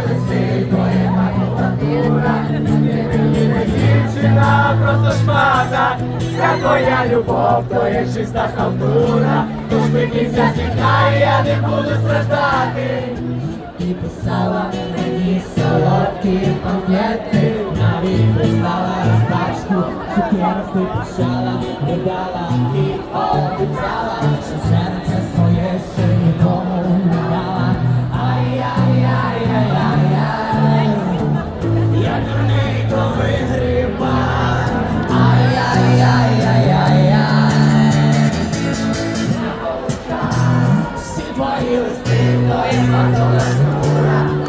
листи, просто шмата, Вся твоя любов, то є чиста халтура, Тож викинься сікає, я не буду страждати. І писала мені солодкі пам'яти, навіть прислала розпачку, цукерку пішала, не дала і Dios, te voy a